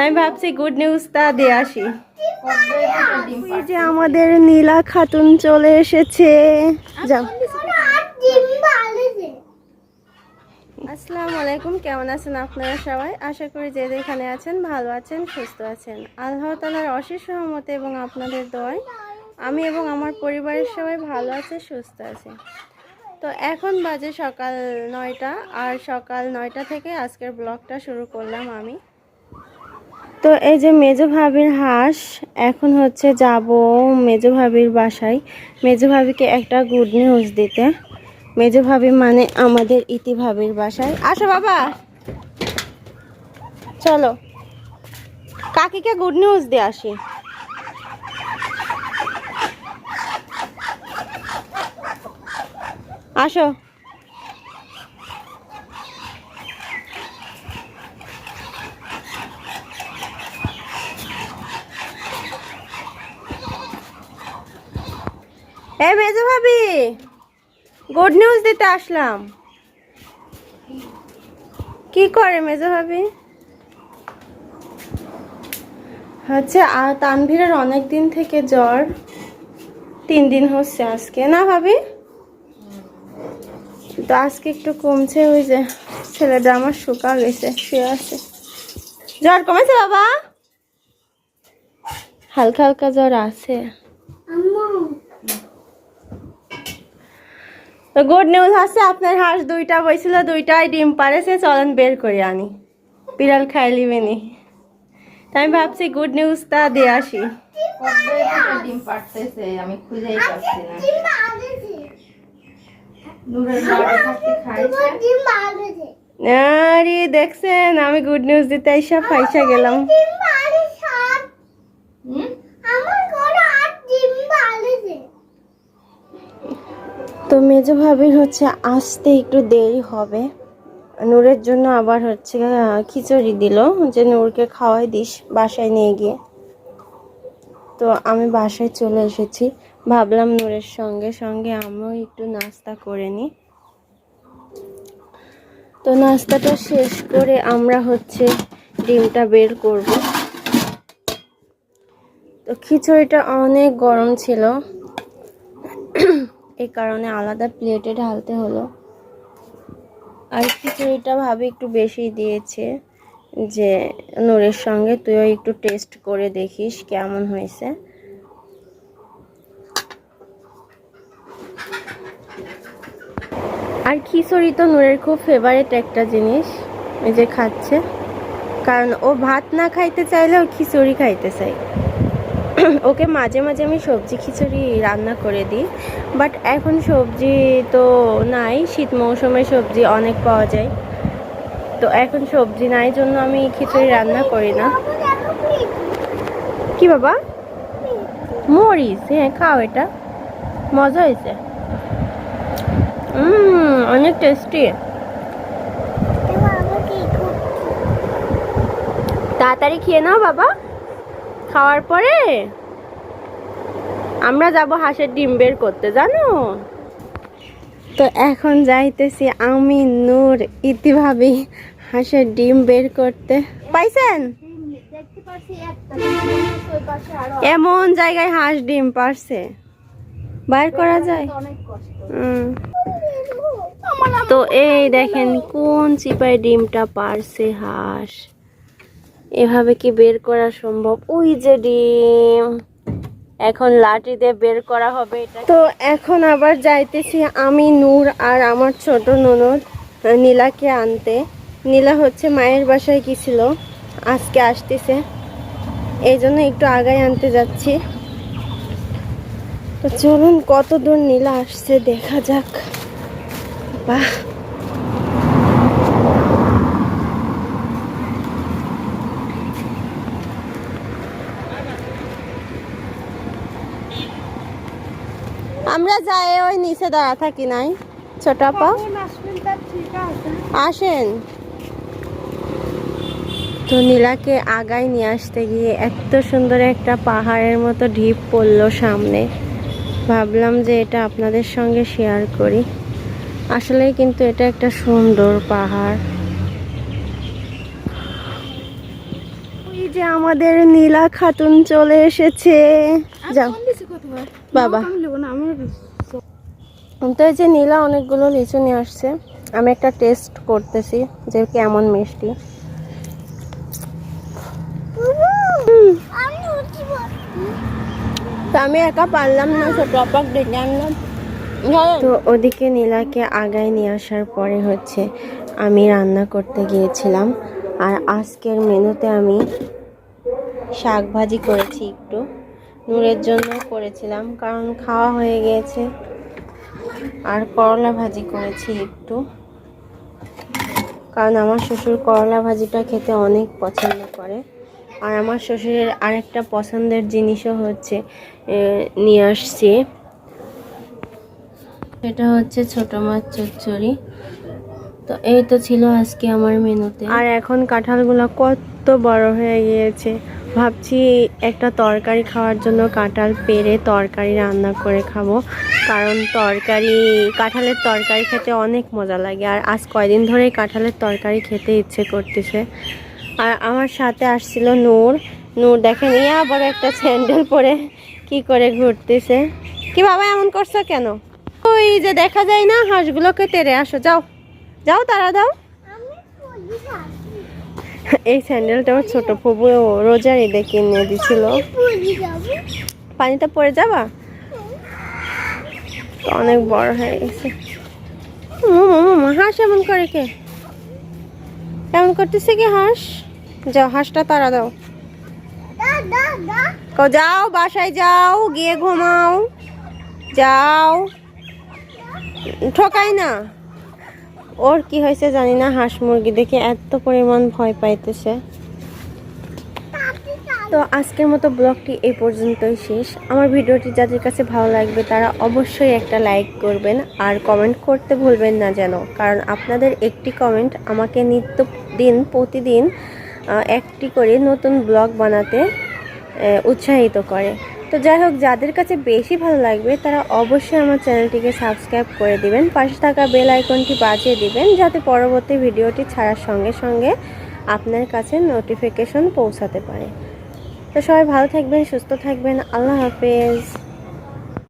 আমি ভাবছি গুড নিউজটা দিয়ে আসি। যে আমাদের নীলা খাতুন চলে এসেছে। যাও। আসসালামু আলাইকুম কেমন আছেন আপনারা সবাই? আশা করি যে যেখানে আছেন ভালো আছেন সুস্থ আছেন। আল্লাহ তালার অশেষ সহমতে এবং আপনাদের দয় আমি এবং আমার পরিবারের সবাই ভালো আছে সুস্থ আছে। তো এখন বাজে সকাল নয়টা আর সকাল নয়টা থেকে আজকের ব্লগটা শুরু করলাম আমি। তো এই যে মেজো ভাবির হাঁস, এখন হচ্ছে যাব মেজো ভাবির বাসায়। মেজো ভাবিকে একটা গুড নিউজ দিতে। মেজো ভাবি মানে আমাদের ইতি ভাবির বাসায়। আসো বাবা। চলো। কাকিকে গুড নিউজ দিয়ে আসি। আসো। এই মেজো ভাবি গুড নিউজ দিতে আসলাম। কি করে মেজো ভাবি? হচ্ছে তানভীরের অনেক দিন থেকে জ্বর, তিন দিন হচ্ছে আজকে। না ভাবি? তো আজকে একটু কমছে ওই যে, ছেলেটা আমার শুকা গেছে, শুয়ে আছে। জ্বর কমেছে বাবা? হালকা হালকা জ্বর আছে। তো গুড নিউজ আছে, আপনার হাঁস দুইটা বইছিল, দুইটাই ডিম পারেছে চলেন বের করে আনি। বিড়াল খাই লিবেনি তাই আমি ভাবছি গুড নিউজটা দিয়ে আসি। দেখছেন, আমি গুড নিউজ দিতে আইসা পয়সা গেলাম। তো মেজো ভাবির হচ্ছে আসতে একটু দেরি হবে। নূরের জন্য আবার হচ্ছে খিচুড়ি দিল যে নূরকে খাওয়াই দিস, বাসায় নিয়ে গিয়ে। তো আমি বাসায় চলে এসেছি। ভাবলাম নূরের সঙ্গে সঙ্গে আমিও একটু নাস্তা করে নিই। তো নাস্তাটা শেষ করে আমরা হচ্ছে ডিমটা বের করব। তো খিচুড়িটা অনেক গরম ছিল। এই কারণে আলাদা প্লেটে ঢালতে হলো। আর খিচুড়িটা ভাবি একটু বেশি দিয়েছে যে, নূরের সঙ্গে তুইও একটু টেস্ট করে দেখিস কেমন হয়েছে। আর খিচুড়ি তো নূরের খুব ফেভারেট একটা জিনিস, এই যে খাচ্ছে। কারণ ও ভাত না খাইতে চাইলেও খিচুড়ি খাইতে চাই ওকে মাঝে মাঝে আমি সবজি খিচুড়ি রান্না করে দিই বাট এখন সবজি তো নাই, শীত মৌসুমে সবজি অনেক পাওয়া যায়। তো এখন সবজি নাই জন্য আমি খিচুড়ি রান্না করি না। কি বাবা? মরিচ হ্যাঁ খাও এটা। মজা হয়েছে। অনেক টেস্টি তাড়াতাড়ি খেয়ে নাও বাবা। খাওয়ার পরে আমরা যাব হাঁসের ডিম বের করতে, জানো? তো এখন যাইতেছি আমি, নূর ইতিভাবে হাঁসের ডিম বের করতে। পাইছেন? এমন জায়গায় হাঁস ডিম পারছে। বাইর করা যায়। তো এই দেখেন কোন চিপায় ডিমটা পারছে হাঁস। এভাবে কি বের করা সম্ভব? ওই যে ডিম। এখন লাঠি দিয়ে বের করা হবে এটা তো এখন আবার যাইতেছি আমি, নূর আর আমার ছোট ননদ, নীলাকে আনতে। নীলা হচ্ছে মায়ের বাসায় গেছিল আজকে আসতেছে। এই জন্য একটু আগায় আনতে যাচ্ছি। তো চলুন কত দূর নীলা আসছে দেখা যাক। বাহ। আমরা যাই ওই নিচে দাঁড়া থাকি নাই। ছোট আপা। আসেন। তো নীলাকে আগায় নিয়ে আসতে গিয়ে এত সুন্দর একটা পাহাড়ের মতো ঢিপ পড়ল সামনে। ভাবলাম যে এটা আপনাদের সঙ্গে শেয়ার করি। আসলে কিন্তু এটা একটা সুন্দর পাহাড়। ওই যে আমাদের নীলা খাতুন চলে এসেছে। যাও। বাবা। তো এই যে নীলা অনেকগুলো লিচু নিয়ে আসছে। আমি একটা টেস্ট করতেছি যে কেমন মিষ্টি। আমি একা পারলাম না ছোট আপাক ডেকে আনলাম। তো ওদিকে নীলাকে আগায় নিয়ে আসার পরে হচ্ছে আমি রান্না করতে গিয়েছিলাম। আর আজকের মেনুতে আমি শাক ভাজি করেছি একটু। নূরের জন্য করেছিলাম, কারণ খাওয়া হয়ে গিয়েছে আর করলা ভাজি করেছি একটু। কারণ আমার শ্বশুর করলা ভাজিটা খেতে অনেক পছন্দ করে। আর আমার শ্বশুরের আরেকটা পছন্দের জিনিসও হচ্ছে নিয়ে আসছি। এটা হচ্ছে ছোট মাছ চচ্চড়ি। তো এই তো ছিল আজকে আমার মেনুতে। আর এখন কাঁঠালগুলো কত বড় হয়ে গিয়েছে। ভাবছি একটা তরকারি খাওয়ার জন্য কাঁঠাল পেরে তরকারি রান্না করে খাব। কারণ তরকারি, কাঁঠালের তরকারি খেতে অনেক মজা লাগে। আর আজ কয়দিন ধরে কাঁঠালের তরকারি খেতে ইচ্ছে করতেছে। আর আমার সাথে আসছিল নূর। নূর দেখেন ইয়া বড় একটা স্যান্ডেল পরে কি করে ঘুরতেছে। কি বাবা, এমন করছ কেন? ওই যে দেখা যায় না, হাঁসগুলোকে তেড়ে আসো। যাও যাও তারা দাও এই স্যান্ডেলটা আমার ছোট ফুবু রোজার ঈদে কিনে দিছিল। পানিতে পড়ে যাবা? অনেক বড় হয়ে গেছে। হাঁস এমন করে কে? এমন করতেছে কি হাঁস? যাও, হাঁসটা তারা দাও। যাও, বাসায় যাও, গিয়ে ঘুমাও। যাও। ঠকাই না। ওর কি হয়েছে জানি না, হাঁস মুরগি দেখে এত পরিমাণ ভয় পাইতেছে। তো আজকের মতো ব্লগটি এই পর্যন্তই শেষ। আমার ভিডিওটি যাদের কাছে ভালো লাগবে তারা অবশ্যই একটা লাইক করবেন আর কমেন্ট করতে ভুলবেন না যেন, কারণ আপনাদের একটি কমেন্ট আমাকে নিত্য দিন প্রতিদিন একটি করে নতুন ব্লগ বানাতে উৎসাহিত করে। তো যাই হোক, যাদের কাছে বেশি ভালো লাগবে, তারা অবশ্যই আমার চ্যানেলটিকে সাবস্ক্রাইব করে দিবেন। পাশে থাকা বেল আইকনটি বাজিয়ে দিবেন, যাতে পরবর্তী ভিডিওটি ছাড়ার সঙ্গে সঙ্গে আপনার কাছে নোটিফিকেশন পৌঁছাতে পারে। তো সবাই ভালো থাকবেন, সুস্থ থাকবেন। আল্লাহ হাফেজ।